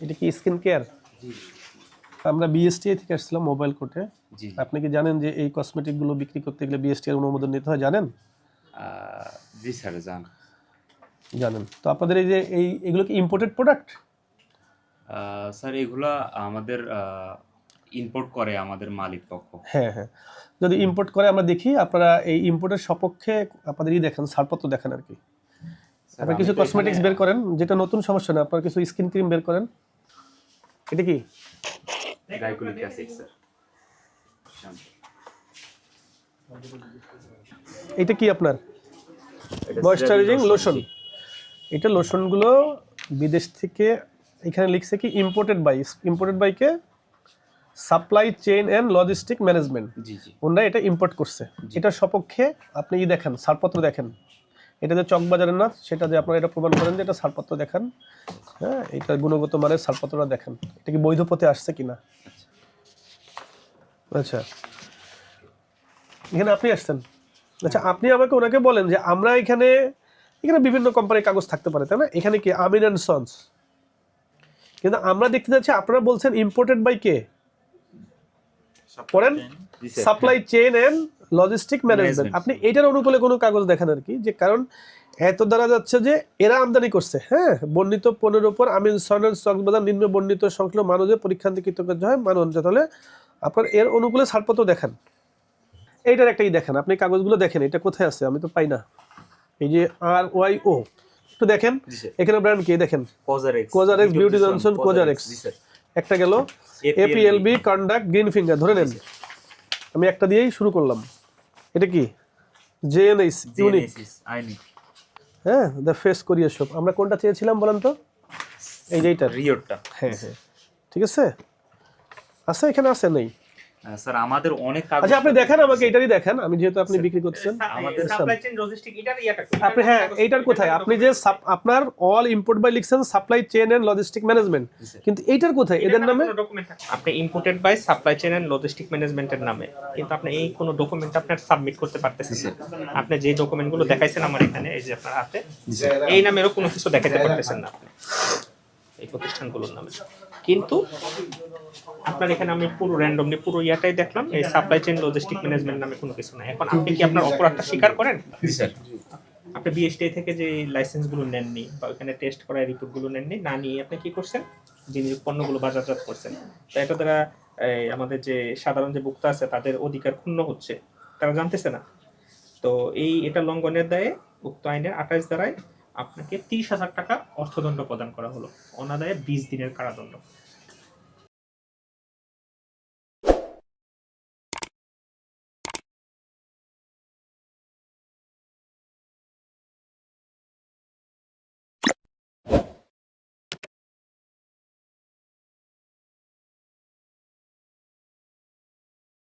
এটা কি skin care আমরা বিএসটিআই থেকে আসছিলাম মোবাইল কোর্টে জি। আপনি কি জানেন যে এই কসমেটিকগুলো বিক্রি করতে গেলে বিএসটি এর অনুমোদন নিতে হয়? জানেন? জি স্যার জান। জানেন। তো আপনাদের এই যে এই এগুলো কি ইম্পোর্টেড প্রোডাক্ট স্যার এগুলা আমাদের ইম্পোর্ট করে আমাদের মালিক পক্ষ। হ্যাঁ হ্যাঁ। যদি ইম্পোর্ট করে আমরা দেখি আপনারা এই ইম্পোর্টের সপক্ষে আপনাদেরই দেখেন ছাড়পত্র দেখেন আর কি। আমি কিছু কসমেটিক্স বের করেন যেটা নতুন সমস্যা না আপনারা কিছু স্কিন ক্রিম বের করেন। এটা কি? গ্লাইকোলিক অ্যাসিড স্যার এটা কি আপনার? ময়শ্চারাইজিং লোশন এটা লোশনগুলো বিদেশ থেকে এখানে লিখছে কি ইম্পোর্টেড বাই ইম্পোর্টেড বাইকে supply chain and logistic management জি জি। ওনারা এটা ইম্পোর্ট করছে। এটার সপক্ষে আপনি ই দেখেন ছাড়পত্র দেখেন। এটা যে চকবাজারের না সেটা যে আপনারা এটা প্রমাণ করেন যে এটা ছাড়পত্র দেখান হ্যাঁ এটা গুণগত মানের ছাড়পত্রটা দেখেন। এটা কি বৈধ পথে আসছে কিনা? আচ্ছা। এখানে আপনি আসছেন। আচ্ছা আপনি আমাকে ওনাকে বলেন যে আমরা এখানে এখানে বিভিন্ন কোম্পানির কাগজ থাকতে পারে তাই না? এখানে কি আমিন অ্যান্ড সন্স? কিন্তু আমরা দেখতে যাচ্ছি আপনারা বলছেন ইম্পোর্টেড বাই কে? পড়েন? Supply chain and logistic management আপনি এটার অনুকূলে কোনো কাগজ দেখান আর কি যে কারণ এত দ্বারা যাচ্ছে যে এরা আমদানি করছে হ্যাঁ? বর্ণিত পণ্যের উপর আমিন সনের চকবাজার নিম্ন বর্ণিত সংখ্যক মানুষের পরীক্ষান্তে কৃতজ্ঞ হয় মানন তাহলে আপনার এর অনুকূলে ছাড়পত্র দেখান। এইটার একটাই দেখেন আপনি কাগজগুলো দেখেন এটা কোথায় আছে? আমি তো পাই না। এই যে আর ওয়াই ও একটু দেখেন। এখানে ব্র্যান্ড কি? দেখেন। Cozarex Cozarex, beauty Johnson, Cozarex. একটা গেল এপিএলবি কন্ডাক্ট গ্রিন ফিঙ্গার ধরে নেন। আমি একটা দিয়েই শুরু করলাম। এটা কি? জেএনএস ইউনিক আইনিক আইনি হ্যাঁ দ্য ফেস কোরিয়ার শপ আমরা কোনটা চেয়েছিলাম বলেন তো? এই যে এইটা। রিওরটা হ্যাঁ হ্যাঁ। ঠিক আছে? আছে? এখানে আছে? নেই? স্যার আমাদের অনেক কাগজ আচ্ছা আপনি দেখেন আমাকে এটারই দেখেন আমি যেহেতু আপনি বিক্রি করছেন। আমাদের সাপ্লাই চেইন লজিস্টিক এটার ইয়াটা আপনি হ্যাঁ এইটার কোথায়? আপনি যে আপনার অল ইম্পোর্ট বাই লিখছেন supply chain and logistic management কিন্তু এইটার কোথায়? এদের নামে ডকুমেন্ট আপনি imported by supply chain and logistic ম্যানেজমেন্টের নামে। কিন্তু আপনি এই কোনো ডকুমেন্ট আপনার সাবমিট করতে পারতেছেন না। আপনি যে ডকুমেন্টগুলো দেখাইছেন আমার এখানে এই যে আপনার হাতে এই নামেরও কোনো কিছু দেখাতে পারতেছেন না আপনি। এই প্রতিষ্ঠানগুলোর নামে। কিন্তু আপনার এখানে আমি পুরো র্যান্ডমলি পুরো ইয়াটাই দেখলাম এই সাপ্লাই চেইন লজিস্টিক ম্যানেজমেন্ট নামে কোনো কিছু নাই। এখন আপনি কি আপনার অপরাধটা স্বীকার করেন? জি স্যার। আপনি বিএসটিআই থেকে যে লাইসেন্সগুলো নেননি বা ওখানে টেস্ট করা রিপোর্টগুলো নেননি না নিয়ে আপনি কি করছেন? জিনিস পণ্যগুলো বাজারজাত করছেন। তো এটা দ্বারা আমাদের যে সাধারণ যে ভোক্তা আছে তাদের অধিকার ক্ষুণ্ণ হচ্ছে। তারা জানতেছে না। তো এই এটা লঙ্ঘনের দায়ে উক্ত আইনের আঠাশ দ্বারায় আপনাকে তিরিশ হাজার টাকা অর্থদণ্ড প্রদান করা হলো। অনাদায়ে বিশ দিনের কারাদণ্ড।